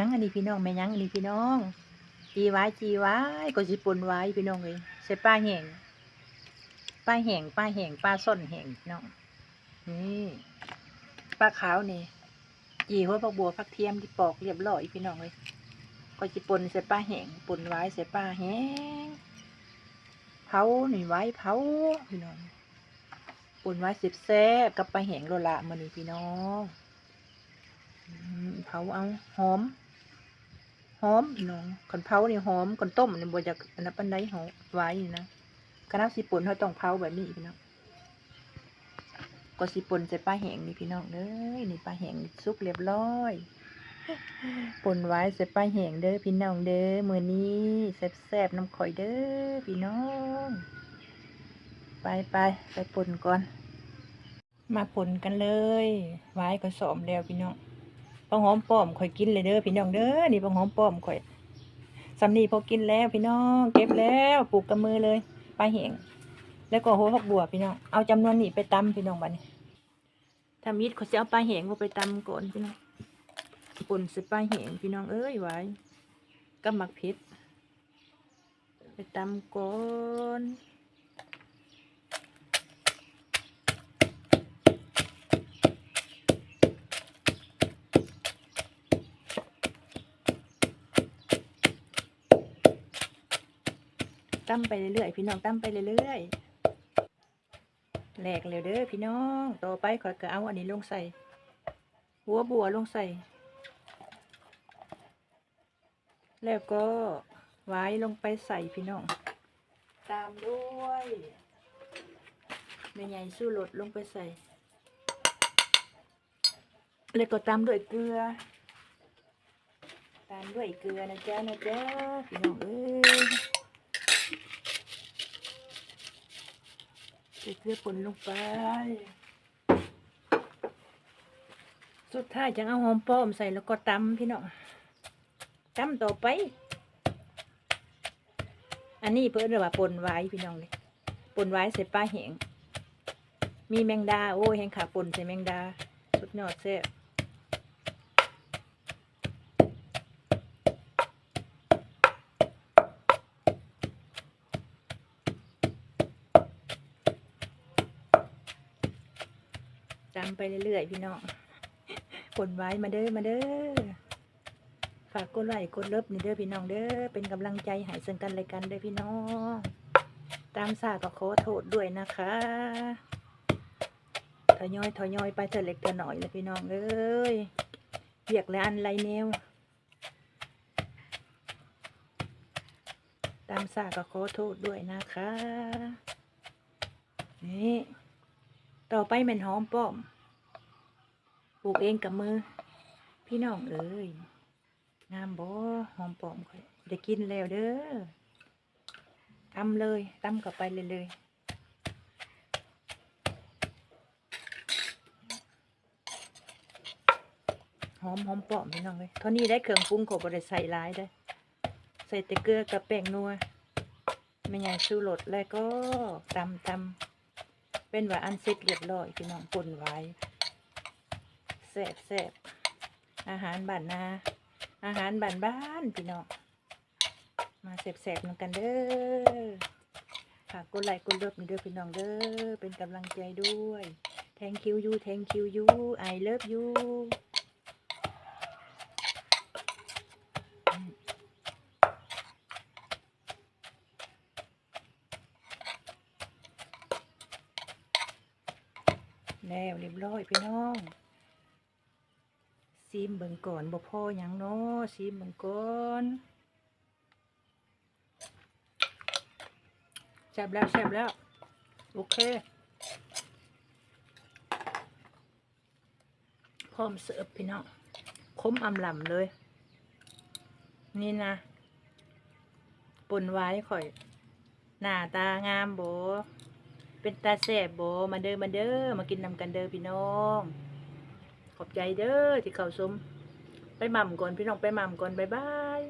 ยังอันนี้พี่น้องแม่ยังอันนี้พี่น้องจีไว้จีไว้ก็สิปนไว้พี่น้องเลยใส่ปลาแห้งปลาแห้งปลาแห้งปลาส้นแห้งพี่น้องนี่ปลาขาวนี่จีหัวผักบัวผักเทียมที่ปอกเรียบร้อยพี่น้องเลยก็สิปนใส่ปลาแห้งปนไว้ใส่ปลาแห้งเผาหน่ไว้เผาพี่น้องปนไว้สิบแซ่บกับปลาแห้งโลละมันนี่พี่น้องเผาเอาหอม หอมพี่น้องก่อนเผานี่หอมก่อนต้มนี่บ่จากอันนั้นปันไดหอมไว้นี่นะคณะสิป่นเขาต้องเผาแบบนี้พี่น้องก็สิป่นใส่ปลาแห้งนี่พี่น้องเด้อนี่ปลาแห้งสุกเรียบร้อยป่นไว้ใส่ปลาแห้งเด้อพี่น้องเด้อมือนี้แซ่บๆน้ำข่อยเด้อพี่น้อง ไปไปไปป่นก่อน มาป่นกันเลยไว้ก็สอมแล้วพี่น้อง ปลาหอมป้อมข่อยกินเลยเด้อพี่น้องเด้อนี่ปลาหอมป้อมข่อยสำนีพอกินแล้วพี่น้อง เก็บแล้วปลูกกับมือเลยปลาแห้งแล้วก็โหพักบัวพี่น้องเอาจำนวนนี้ไปตำพี่น้องบัดนี้ถ้ามิดเขาจะเอาปลาแห้งมาไปตำก่อนพี่น้องป่นใส่ปลาแห้งพี่น้องเอ้ยไว้กับหมักเพชรไปตำก่อน ตั้มไปเรื่อยๆพี่น้องตั้มไปเรื่อยๆแหลกเร็วเด้อพี่น้องต่อไปขอยก็เอาอันนี้ลงใส่ หัวบัวลงใส่ แล้วก็ไว้ลงไปใส่พี่น้อง ตามด้วยแม่ใหญ่สู้รสลงไปใส่ แล้วก็ตามด้วยเกลือ ตามด้วยเกลือนะจ๊ะนะจ๊ะพี่น้องเอ้ย ใส่เกลือป่นลงไป สุดท้ายจังเอาหอมป้อมใส่แล้วก็ตำพี่น้องตำต่อไป อันนี้เพื่อนเรียกว่าป่นไว้พี่น้องเลยป่นไว้ใส่ปลาแห้งมีแมงดา โอ้ยแห้งขาป่นใส่แมงดา สุดยอดเซ่บำไปเรื่อยๆ พี่น้องป่นไว้มาเด้อมาเด้อฝากกดไลค์กดเลิฟนี่เด้อพี่น้องเด้อเป็นกำลังใจให้ซึ่งกันและกันเด้อพี่น้อง ตามสาก็ขอโทษด้วยนะคะทยอยทยอยไปเถอะเล็กเถอะหน่อยเลยพี่น้องเอ้ยเบียกและอันไรแนวตามสาก็ขอโทษด้วยนะคะ นี่ ต่อไปเป็นหอมป้อม ปลูกเองกับมือ พี่น้องเอ้ยงามบ่หอมป้อมค่อยได้กินแล้วเด้อตำเลยตำกับไปเลยเลยหอมหอมปอมพี่น้องเลยเท่านี้ได้เครื่องปรุงขอบริใส่หลายได้ ใส่แต่เกลือกับแป้งนัวไม่ใหญ่ชูรสแล้วก็ตำตำ เป็นว่าอันเสร็จเรียบร้อยพี่น้องป่นไว้แซ่บแซบอาหารบ้านนาอาหารบ้านบ้านพี่น้องมาแสบๆนำกันเด้อฝากกดไลค์กดเลิฟเด้อพี่น้องเด้อเป็นกำลังใจด้วย thank you you thank you you I love you แล้วเรียบร้อยพี่น้องซีมเบิ่งก่อนบ่พ่อหยังเนาะซีมเบิ่งก่อนแซ่บแล้วแซ่บแล้ว โอเค พร้อมเสิร์ฟพี่น้องคมอำลำเลย นี่นะปนไว้ข่อย หน้าตางามโบ เป็นตาแสบบโบมาเด้อมาเด้อมากินนำกันเด้อพี่น้อง ขอบใจเด้อที่เข้าชมไปมั่มก่อนพี่น้องไปมั่มก่อนบ๊ายบาย